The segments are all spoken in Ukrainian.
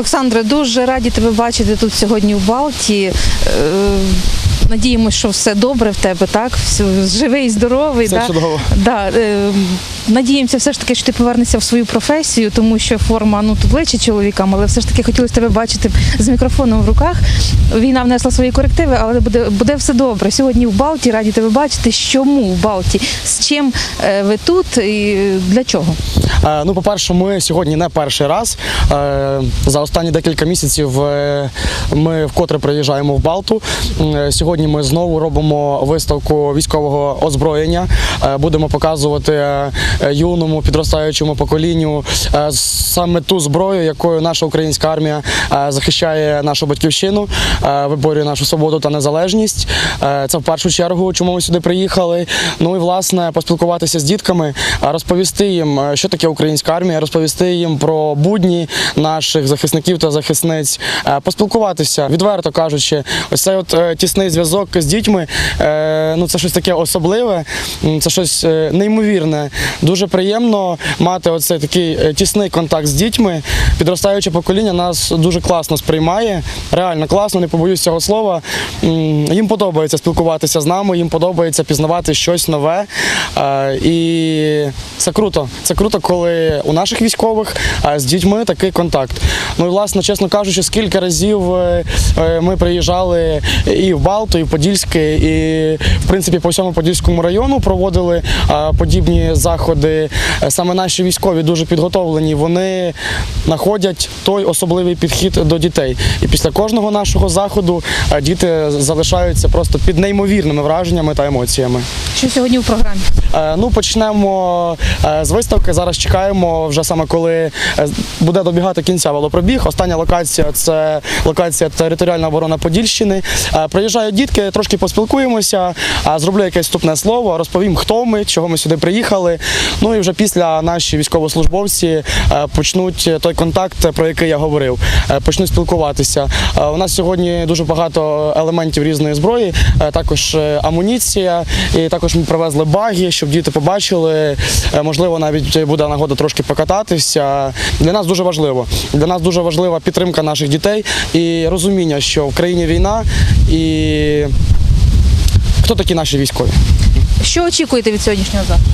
Олександре, дуже раді тебе бачити тут сьогодні в Балті. Надіємося, що все добре в тебе, так? Все, живий, здоровий. Все да? чудово. Да, е, надіємося все ж таки, що ти повернешся в свою професію, тому що форма ну тут личить чоловікам, але все ж таки хотілося тебе бачити з мікрофоном в руках. Війна внесла свої корективи, але буде, буде все добре. Сьогодні в Балті раді тебе бачити. Чому в Балті? З чим е, ви тут і для чого? Е, Ну, по-перше, ми сьогодні не перший раз. Е, За останні декілька місяців ми вкотре приїжджаємо в Балту. Е, Сьогодні ми знову робимо виставку військового озброєння. Е, Будемо показувати е, юному підростаючому поколінню е, саме ту зброю, якою наша українська армія захищає нашу батьківщину, виборює нашу свободу та незалежність. Це в першу чергу, чому ми сюди приїхали. Ну і власне поспілкуватися з дітками, розповісти їм, що таке українська армія, розповісти їм про будні наших захисників та захисниць, поспілкуватися, відверто кажучи, ось цей от тісний зв'язок з дітьми. е, Ну це щось таке особливе, це щось е, неймовірне. Дуже приємно мати оцей такий е, тісний контакт з дітьми. Підростаюче покоління нас дуже класно сприймає, реально класно, не побоюсь цього слова. Їм подобається спілкуватися з нами, їм подобається пізнавати щось нове. І це круто. Це круто, коли у наших військових з дітьми такий контакт. Ну і власне, чесно кажучи, скільки разів ми приїжджали і в Балту, і Подільське, і в принципі по всьому Подільському району проводили подібні заходи. Саме наші військові дуже підготовлені. Вони знаходять той особливий підхід до дітей. І після кожного нашого заходу діти залишаються просто під неймовірними враженнями та емоціями. Що сьогодні в програмі? Е, Ну, почнемо е, з виставки. Зараз чекаємо вже саме коли е, буде добігати кінця велопробіг. Остання локація це локація територіальна оборона Подільщини. Приїжджають дітки, трошки поспілкуємося, зроблю якесь вступне слово, розповім, хто ми, чого ми сюди приїхали. Ну і вже після наші військовослужбовці почнуть той контакт, про який я говорив, почнуть спілкуватися. У нас сьогодні дуже багато елементів різної зброї, також амуніція, і також ми привезли баги, щоб діти побачили. Е, Можливо, навіть буде нагода трошки покататися. Для нас дуже важливо. Для нас дуже важлива підтримка наших дітей і розуміння, що в країні війна і хто такі наші військові. Що очікуєте від сьогоднішнього заходу?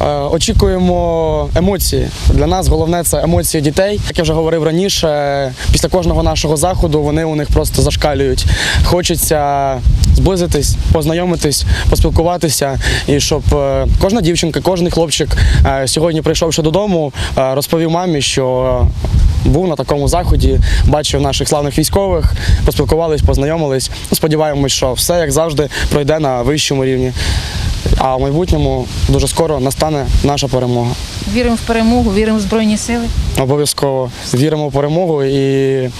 Е, Очікуємо емоції. Для нас головне це емоції дітей. Як я вже говорив раніше, після кожного нашого заходу вони у них просто зашкалюють. Хочеться зблизитись, познайомитись, поспілкуватися, і щоб е, кожна дівчинка, кожен хлопчик е, сьогодні, прийшовши додому, розповів мамі, що. Був на такому заході, бачив наших славних військових, поспілкувались, познайомились. Ну, Сподіваємось, що все як завжди пройде на вищому рівні. А в майбутньому дуже скоро настане наша перемога. Віримо в перемогу, віримо в Збройні Сили. Обов'язково віримо в перемогу, і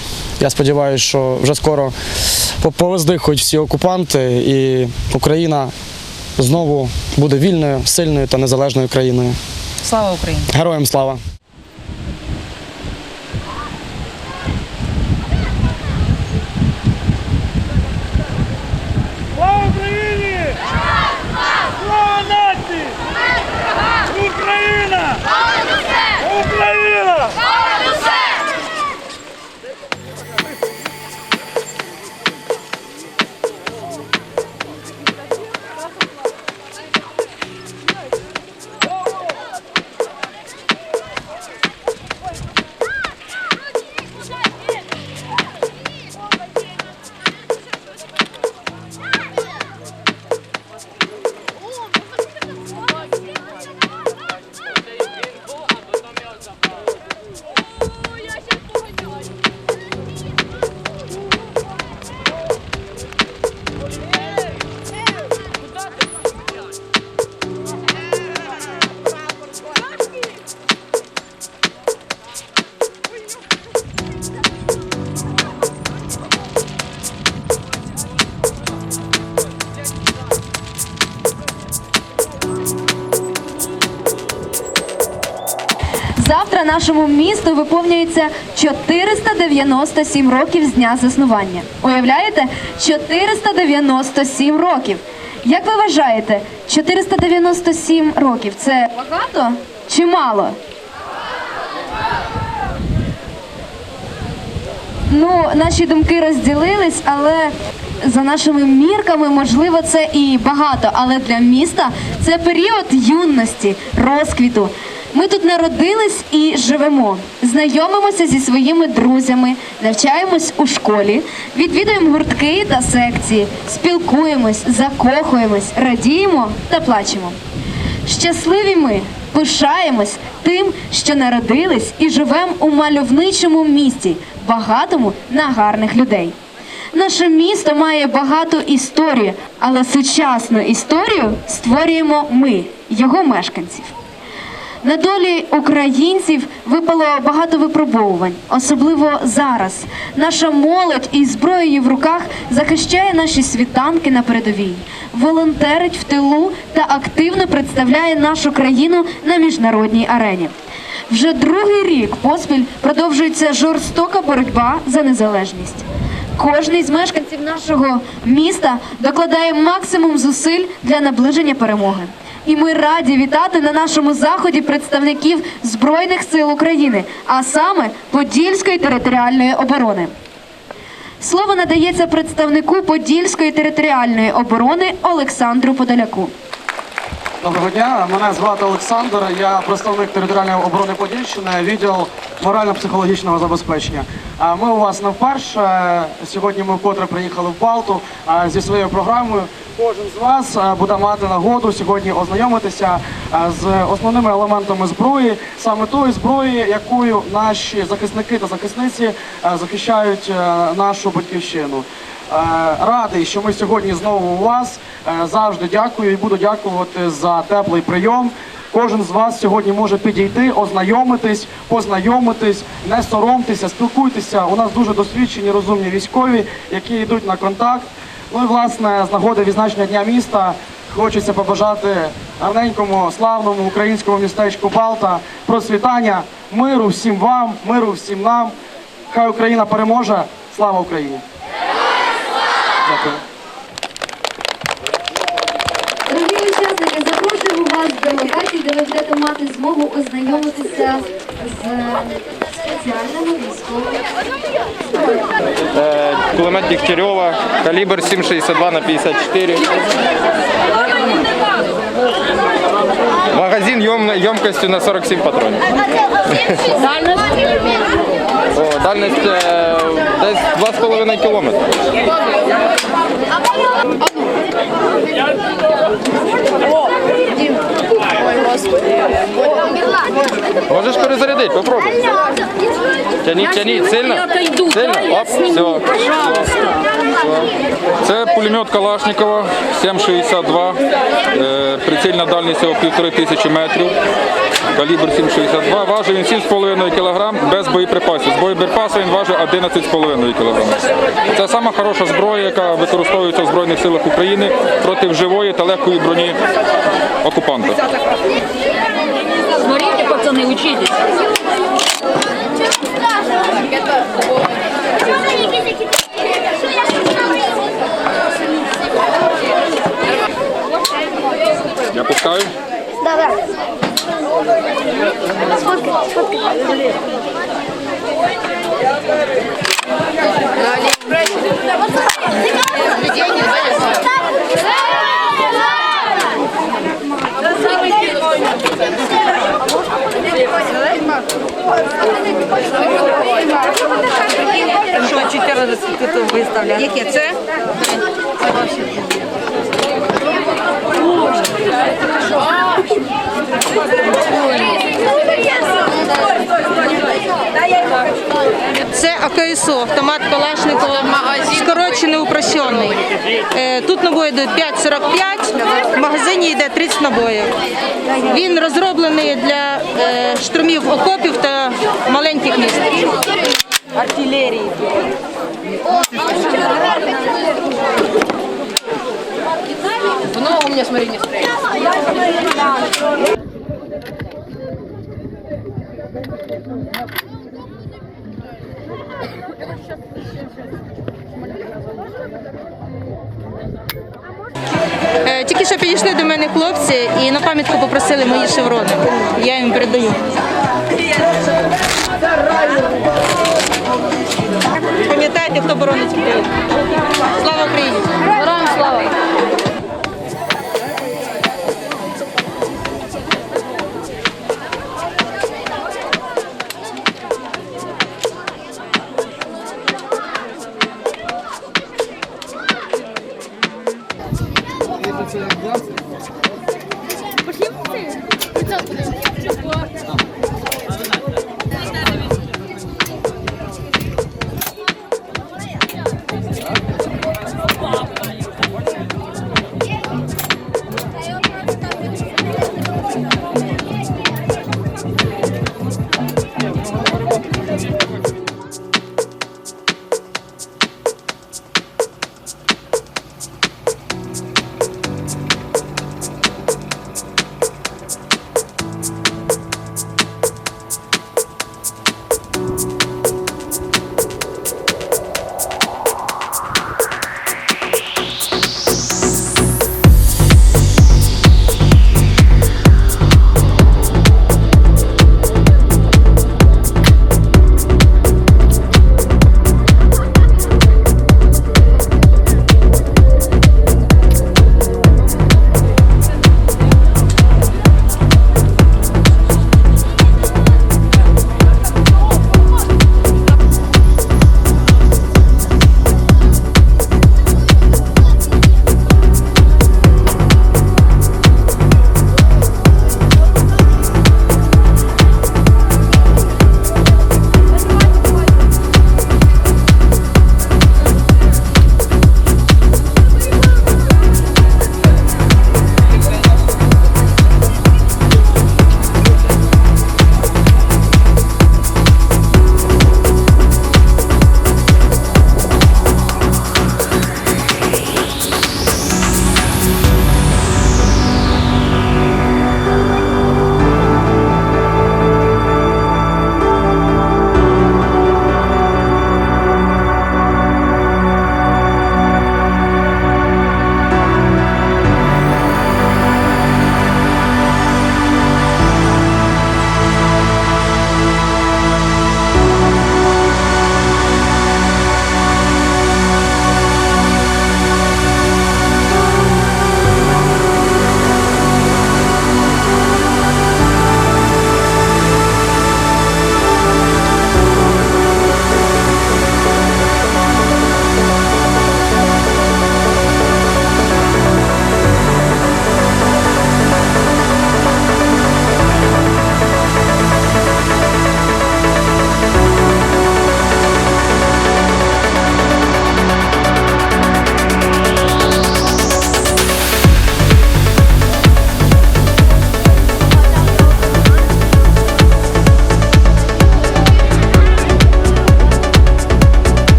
я сподіваюся, що вже скоро по- повиздихають всі окупанти, і Україна знову буде вільною, сильною та незалежною країною. Слава Україні! Героям! Слава виповнюється 497 років з дня заснування. Уявляєте? 497 років. Як ви вважаєте, 497 років це багато чи мало? Ну, наші думки розділились, але за нашими мірками, можливо, це і багато. Але для міста це період юності, розквіту. Ми тут народились і живемо, знайомимося зі своїми друзями, навчаємось у школі, відвідуємо гуртки та секції, спілкуємось, закохуємось, радіємо та плачемо. Щасливі ми пишаємось тим, що народились і живемо у мальовничому місті, багатому на гарних людей. Наше місто має багату історію, але сучасну історію створюємо ми, його мешканців. На долі українців випало багато випробовувань, особливо зараз. Наша молодь із зброєю в руках захищає наші світанки на передовій, волонтерить в тилу та активно представляє нашу країну на міжнародній арені. Вже другий рік поспіль продовжується жорстока боротьба за незалежність. Кожний з мешканців нашого міста докладає максимум зусиль для наближення перемоги. І ми раді вітати на нашому заході представників Збройних сил України, а саме Подільської територіальної оборони. Слово надається представнику Подільської територіальної оборони Олександру Подоляку. Доброго дня, мене звати Олександр. Я представник територіальної оборони Подільщини, відділ морально-психологічного забезпечення. Ми у вас не вперше. Сьогодні ми вкотре приїхали в Балту зі своєю програмою. Кожен з вас буде мати нагоду сьогодні ознайомитися з основними елементами зброї, саме тої зброї, якою наші захисники та захисниці захищають нашу батьківщину. Радий, що ми сьогодні знову у вас. Е, Завжди дякую і буду дякувати за теплий прийом. Кожен з вас сьогодні може підійти, ознайомитись, познайомитись, не соромтеся, спілкуйтеся. У нас дуже досвідчені, розумні військові, які йдуть на контакт. Ну і власне з нагоди відзначення дня міста хочеться побажати гарненькому, славному українському містечку Балта процвітання, миру всім вам, миру всім нам. Хай Україна переможе. Слава Україні! Дякую. Де ви будете мати змогу ознайомитися з спеціальними військовими. Е, Кулемет Дегтярьова, калібр 7,62 на 54. Магазин єм- на 47 патронів. О, дальність е, десь 2,5 кілометри. Можеш перезарядити, попробуй. Тяніть, тяніть, сильно. Сильно. Оп, все. Це пулемет Калашникова 7,62, е, прицільна дальність його півтори тисячі метрів, калібр 7,62, важить він 7,5 кг без боєприпасів. З боєприпасів він важить 11,5 кг. Це сама хороша зброя, яка використовується в Збройних силах України проти живої та легкої броні окупанта. Смотрите, пацаны, учитесь. Я пускаю. Що, 14 тут виставляти? Яке це? Це АКСО, автомат Калашникова, скорочений упрощений. Е, Тут набої йдуть 5,45, в магазині йде 30 набоїв. Він розроблений для е, штурмів окопів та маленьких міст. Артилерії. Много у меня, смотри, не стреляй. Е, Тільки що підійшли до мене хлопці і на пам'ятку попросили мої шеврони. Я їм передаю. Пам'ятаєте, хто боронить Україну. Слава Україні! Героям слава! Пошли? Пошли? Пошли? Пошли?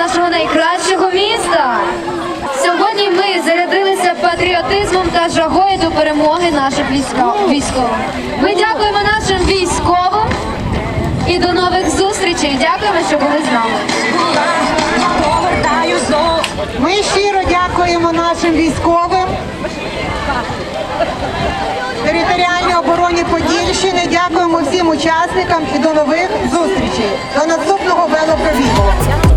нашого найкращого міста. Сьогодні ми зарядилися патріотизмом та жагою до перемоги наших військових. Ми дякуємо нашим військовим і до нових зустрічей. Дякуємо, що були з нами. Ми щиро дякуємо нашим військовим. Територіальній обороні Подільщини дякуємо всім учасникам і до нових зустрічей. До наступного велопробігу.